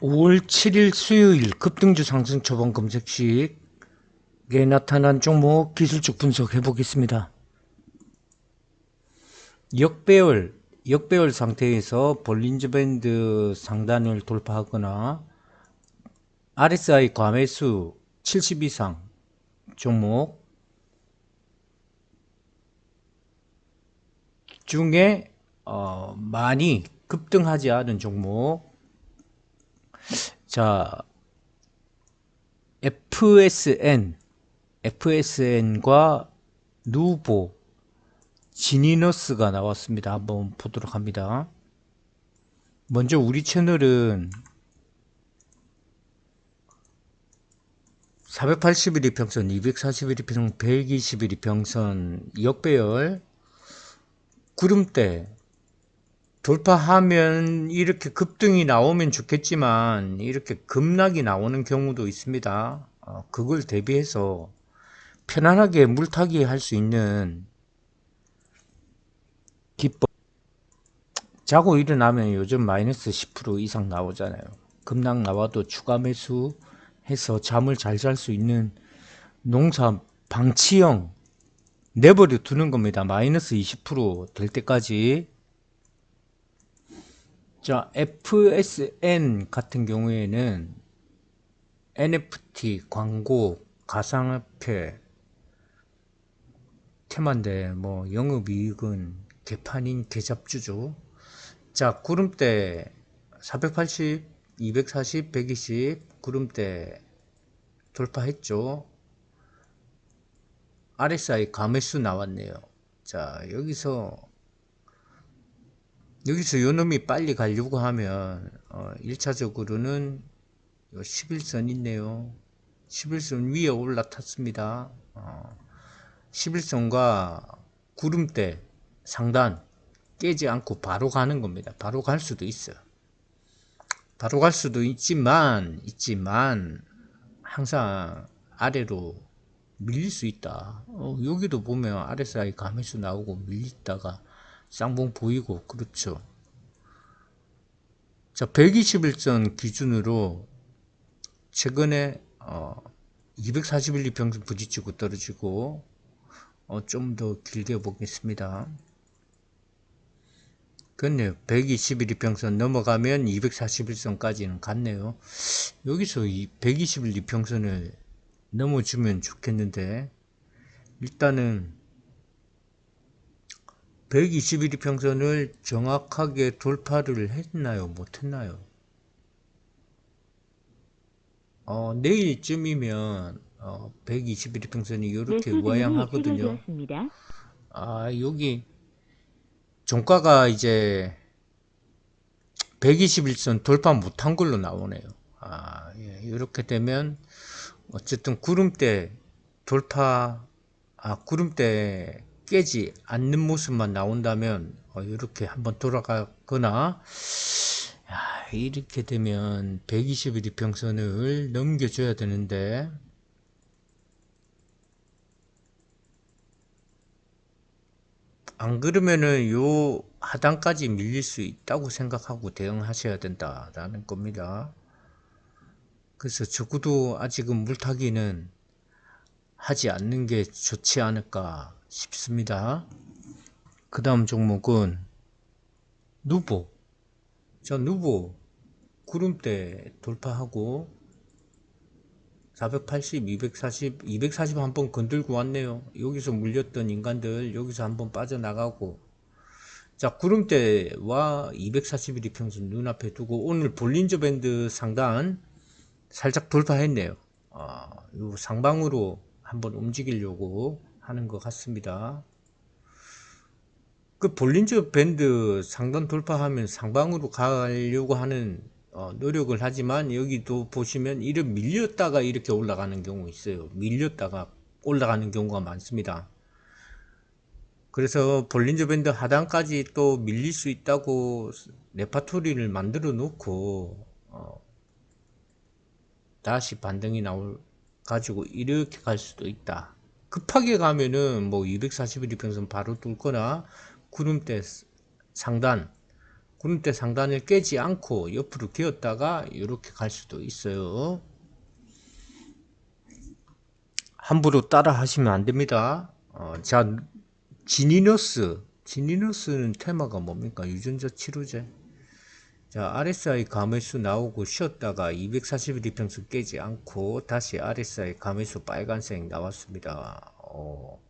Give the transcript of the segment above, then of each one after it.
5월 7일 수요일 급등주 상승 초반 검색식에 나타난 종목 기술적 분석해 보겠습니다. 역배열, 역배열 상태에서 볼린저 밴드 상단을 돌파하거나 RSI 과매수 70 이상 종목 중에 어, 많이 급등하지 않은 종목 자, FSN, FSN과 누보, 지니너스가 나왔습니다. 한번 보도록 합니다. 먼저 우리 채널은 481일 평선, 241일 평선, 121일 평선, 역배열, 구름대, 돌파하면 이렇게 급등이 나오면 좋겠지만 이렇게 급락이 나오는 경우도 있습니다. 어, 그걸 대비해서 편안하게 물타기 할 수 있는 기법. 자고 일어나면 요즘 마이너스 10% 이상 나오잖아요. 급락 나와도 추가 매수 해서 잠을 잘 잘 수 있는 농사 방치형 내버려 두는 겁니다. 마이너스 20%될 때까지 자, FSN 같은 경우에는 NFT, 광고, 가상화폐 테마인데 뭐 영업이익은 개판인 개잡주죠. 자, 구름대 480, 240, 120 구름대 돌파했죠. RSI 감매수 나왔네요. 자, 여기서 여기서 요 놈이 빨리 가려고 하면 어, 1차적으로는 11선 있네요. 11선 위에 올라탔습니다. 어, 11선과 구름대 상단 깨지 않고 바로 가는 겁니다. 바로 갈 수도 있어요. 바로 갈 수도 있지만 있지만 항상 아래로 밀릴 수 있다. 어, 여기도 보면 RSI 감매수 나오고 밀리다가 쌍봉 보이고 그렇죠. 자 121선 기준으로 최근에 어, 241일 평균 부딪히고 떨어지고 어, 좀 더 길게 보겠습니다. 그렇네요. 121일 평선 넘어가면 241선까지는 갔네요. 여기서 이 121일 평선을 넘어주면 좋겠는데 일단은 121일 평선을 정확하게 돌파를 했나요? 못했나요? 어, 내일쯤이면 어, 121일 평선이 이렇게 모양하거든요. 아, 여기 종가가 이제 121선 돌파 못한 걸로 나오네요. 아, 예, 이렇게 되면 어쨌든 구름대 돌파, 아, 구름대 깨지 않는 모습만 나온다면 어, 이렇게 한번 돌아가거나 야, 이렇게 되면 121일 평선을 넘겨줘야 되는데 안 그러면은 요 하단까지 밀릴 수 있다고 생각하고 대응하셔야 된다라는 겁니다. 그래서 적어도 아직은 물타기는 하지 않는 게 좋지 않을까 싶습니다. 그 다음 종목은 누보. 자, 누보 구름대 돌파하고 480, 240, 240 한번 건들고 왔네요. 여기서 물렸던 인간들 여기서 한번 빠져나가고 자 구름대와 241이 평선 눈앞에 두고 오늘 볼린저 밴드 상단 살짝 돌파했네요. 아, 요 상방으로 한번 움직이려고 하는 것 같습니다. 그 볼린저 밴드 상단 돌파하면 상방으로 가려고 하는 어, 노력을 하지만 여기도 보시면 이렇게 밀렸다가 이렇게 올라가는 경우 있어요. 밀렸다가 올라가는 경우가 많습니다. 그래서 볼린저 밴드 하단까지 또 밀릴 수 있다고 레파토리를 만들어 놓고 어, 다시 반등이 나올 가지고 이렇게 갈 수도 있다. 급하게 가면은 뭐 241일 평선 바로 뚫거나 구름대 상단 구름대 상단을 깨지 않고 옆으로 기었다가 이렇게 갈 수도 있어요. 함부로 따라 하시면 안 됩니다. 어, 자, 지니너스. 지니너스는 테마가 뭡니까? 유전자 치료제. 자, RSI 감회수 나오고 쉬었다가 241 이평선 깨지 않고 다시 RSI 감회수 빨간색 나왔습니다. 어.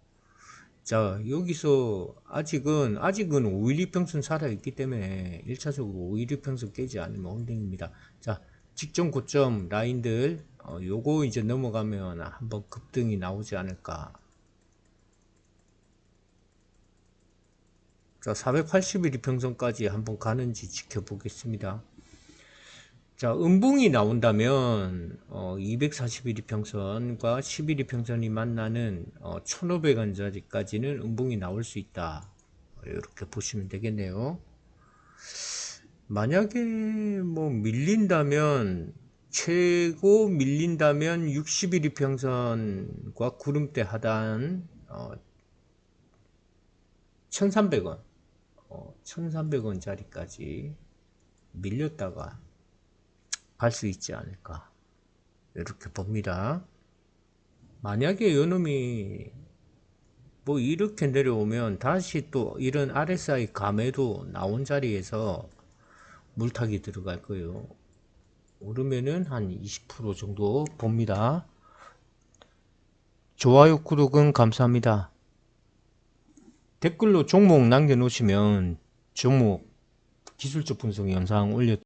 자, 여기서 아직은, 아직은 5일 이평선 살아있기 때문에 1차적으로 5일 이평선 깨지 않으면 홀딩입니다. 자, 직전 고점 라인들, 어, 요거 이제 넘어가면 한번 급등이 나오지 않을까. 자, 481 이평선까지 한번 가는지 지켜보겠습니다. 자, 음봉이 나온다면, 어, 241 이평선과 11 이평선이 만나는, 어, 1500원 자리까지는 음봉이 나올 수 있다. 이렇게 보시면 되겠네요. 만약에 뭐 밀린다면, 최고 밀린다면 61 이평선과 구름대 하단, 어, 1300원, 어, 1300원 자리까지 밀렸다가 갈 수 있지 않을까. 이렇게 봅니다. 만약에 요놈이 뭐 이렇게 내려오면 다시 또 이런 RSI 감에도 나온 자리에서 물타기 들어갈 거예요. 오르면은 한 20% 정도 봅니다. 좋아요, 구독은 감사합니다. 댓글로 종목 남겨놓으시면 종목 기술적 분석 영상 올려